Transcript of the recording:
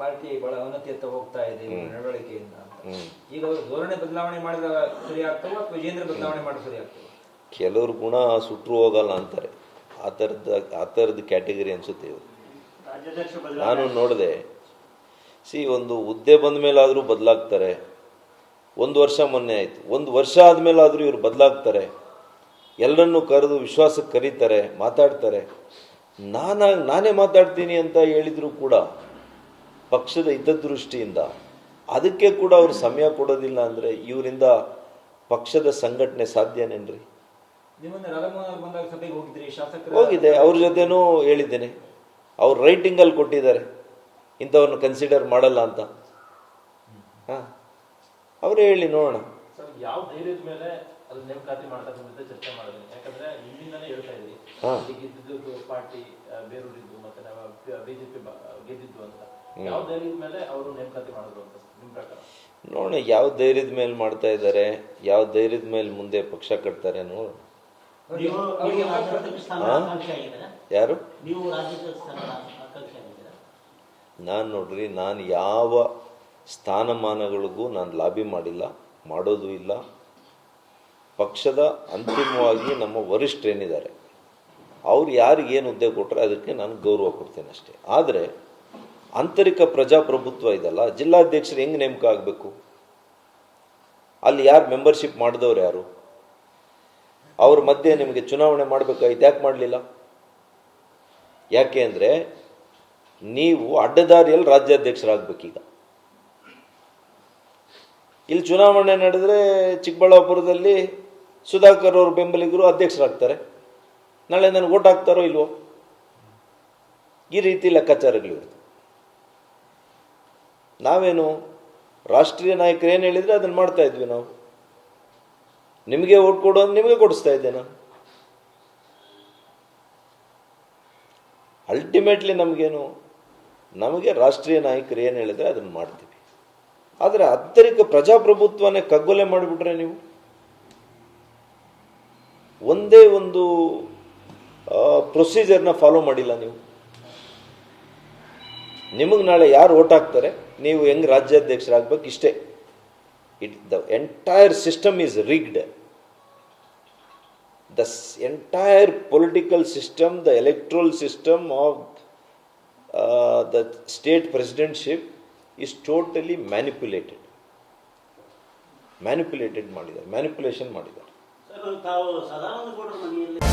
Party ಬಹಳ ಅವನತಿಯತ್ತ ಹೋಗ್ತಾ ಇದೆ ಇವ್ರ ನಡವಳಿಕೆಯಿಂದ ಅಂತ. ಈಗ ಅವರು ಧೋರಣೆ ಬದಲಾವಣೆ ಮಾಡಿದ ಸರಿ ಆಗ್ತವ ಅಥವಾ ವಿಜೇಂದ್ರ ಬದಲಾವಣೆ ಮಾಡಿದ ಸರಿ ಆಗ್ತವ ಕೆಲವ್ರ ಗುಣ ಸುಟ್ಟರು ಹೋಗಲ್ಲ ಅಂತಾರೆ. ಆ ಥರದ ಆ ಥರದ ಕ್ಯಾಟಗರಿ ಅನ್ಸುತ್ತೆ ಇವರು. ನಾನು ನೋಡಿದೆ. ಸಿ ಒಂದು ಹುದ್ದೆ ಬಂದ ಮೇಲಾದರೂ ಬದಲಾಗ್ತಾರೆ. ಒಂದು ವರ್ಷ ಮೊನ್ನೆ ಆಯಿತು. ಒಂದು ವರ್ಷ ಆದಮೇಲಾದರೂ ಇವರು ಬದಲಾಗ್ತಾರೆ. ಎಲ್ಲರನ್ನೂ ಕರೆದು ವಿಶ್ವಾಸಕ್ಕೆ ಕರೀತಾರೆ ಮಾತಾಡ್ತಾರೆ. ನಾನಾಗಿ ನಾನೇ ಮಾತಾಡ್ತೀನಿ ಅಂತ ಹೇಳಿದರೂ ಕೂಡ ಪಕ್ಷದ ಹಿತದೃಷ್ಟಿಯಿಂದ. ಅದಕ್ಕೆ ಕೂಡ ಅವರು ಸಮಯ ಕೊಡೋದಿಲ್ಲ ಅಂದರೆ ಇವರಿಂದ ಪಕ್ಷದ ಸಂಘಟನೆ ಸಾಧ್ಯನೇನ್ರಿ ಹೋಗಿದೆ ಅವ್ರ ಜೊತೆನೂ ಹೇಳಿದ್ದೇನೆ. ಅವ್ರು ರೈಟಿಂಗಲ್ಲಿ ಕೊಟ್ಟಿದ್ದಾರೆ. ಇಂಥವ್ರನ್ನ ಕನ್ಸಿಡರ್ ಮಾಡಲ್ಲ ಅಂತ. ಹಾಂ ಅವರೇ ಹೇಳಿ ನೋಡೋಣ. ಯಾವ ಧೈರ್ಯದ ಮೇಲೆ ಅದು ನೇಮಕಾತಿ ಮಾಡ್ತಕ್ಕಂಥದ್ದು ಚರ್ಚೆ ಮಾಡಿದ್ರಿ ಯಾಕಂದ್ರೆ ನಿಮ್ಮಿಂದಾನೇ ಹೇಳ್ತಾ ಇದ್ರಿ. ಇಲ್ಲಿ ಗೆದ್ದಿದ್ದು ಪಾರ್ಟಿ ಬೇರೂರಿದ್ದು ಮತ್ತೆ ನಾವು ಬಿಜೆಪಿ ಗೆದ್ದಿದ್ದು ಅಂತ. ಯಾವ ಧೈರ್ಯದ ಮೇಲೆ ಅವರು ನೇಮಕಾತಿ ಮಾಡಿದ್ರು ಅಂತ ನಿಮ್ ಪ್ರಕಾರ? ನೋಡಿ ಯಾವ ಧೈರ್ಯದ ಮೇಲೆ ಮಾಡ್ತಾ ಇದ್ದಾರೆ ಯಾವ ಧೈರ್ಯದ ಮೇಲೆ ಮುಂದೆ ಪಕ್ಷ ಕಟ್ತಾರೆ ನೋಡೋಣ. ಯಾರು? ನೀವು ರಾಜ್ಯಾಧ್ಯಕ್ಷ ಸ್ಥಾನ ಆಕಾಂಕ್ಷಿ ಆಗಿದ್ದೀರಾ ನಾನು ನೋಡ್ರಿ ನಾನು ಯಾವ ಸ್ಥಾನಮಾನಗಳಿಗೂ ನಾನು ಲಾಬಿ ಮಾಡಿಲ್ಲ. ಮಾಡೋದು ಇಲ್ಲ. ಪಕ್ಷದ ಅಂತಿಮವಾಗಿ ನಮ್ಮ ವರಿಷ್ಠರೇನಿದ್ದಾರೆ, ಅವ್ರು ಏನು ಹುದ್ದೆ ಕೊಟ್ಟರೆ ಅದಕ್ಕೆ ನಾನು ಗೌರವ ಕೊಡ್ತೇನೆ ಅಷ್ಟೇ. ಆದರೆ ಆಂತರಿಕ ಪ್ರಜಾಪ್ರಭುತ್ವ ಇದಲ್ಲ ಜಿಲ್ಲಾಧ್ಯಕ್ಷರು ಹೆಂಗೆ ನೇಮಕ ಆಗಬೇಕು? ಅಲ್ಲಿ ಯಾರು ಮೆಂಬರ್ಶಿಪ್ ಮಾಡಿದವ್ರು ಯಾರು? ಅವ್ರ ಮಧ್ಯೆ ನಿಮಗೆ ಚುನಾವಣೆ ಮಾಡಬೇಕಾಯ್ತು, ಯಾಕೆ ಮಾಡಲಿಲ್ಲ? ಯಾಕೆ ಅಂದರೆ ನೀವು ಅಡ್ಡದಾರಿಯಲ್ಲಿ ರಾಜ್ಯಾಧ್ಯಕ್ಷರಾಗಬೇಕೀಗ. ಇಲ್ಲಿ ಚುನಾವಣೆ ನಡೆದರೆ ಚಿಕ್ಕಬಳ್ಳಾಪುರದಲ್ಲಿ ಸುಧಾಕರ್ ಅವರು ಬೆಂಬಲಿಗರು ಅಧ್ಯಕ್ಷರಾಗ್ತಾರೆ. ನಾಳೆ ನನಗೆ ಓಟ್ ಹಾಕ್ತಾರೋ ಇಲ್ವೋ? ಈ ರೀತಿ ಲೆಕ್ಕಾಚಾರಗಳಿರುತ್ತೆ ನಾವೇನು ರಾಷ್ಟ್ರೀಯ ನಾಯಕರು ಏನು ಹೇಳಿದರೆ ಅದನ್ನು ಮಾಡ್ತಾ ಇದ್ವಿ ನಾವು. ನಿಮಗೆ ಓಟ್ ಕೊಡೋದು ನಿಮಗೆ ಕೊಡಿಸ್ತಾ ಇದ್ದೆ ನಾನು. ಅಲ್ಟಿಮೇಟ್ಲಿ ನಮಗೇನು, ನಮಗೆ ರಾಷ್ಟ್ರೀಯ ನಾಯಕರು ಏನು ಹೇಳಿದ್ರೆ ಅದನ್ನು ಮಾಡ್ತೀವಿ. ಆದರೆ ಆಂತರಿಕ ಪ್ರಜಾಪ್ರಭುತ್ವನೇ ಕಗ್ಗೊಲೆ ಮಾಡಿಬಿಟ್ರೆ ನೀವು? ಒಂದೇ ಒಂದು ಪ್ರೊಸೀಜರ್ನ ಫಾಲೋ ಮಾಡಿಲ್ಲ ನೀವು. ನಿಮಗೆ ನಾಳೆ ಯಾರು ಓಟ್ ಹಾಕ್ತಾರೆ? ನೀವು ಹೆಂಗೆ ರಾಜ್ಯಾಧ್ಯಕ್ಷರಾಗಬೇಕು? ಇಷ್ಟೇ. It the entire system is rigged the entire political system the electoral system of the state the is totally manipulated manipulated ಮಾಡಿದarlar manipulation ಮಾಡಿದarlar ಸರ್ ತಾವು ಮನೆಯಲ್ಲಿ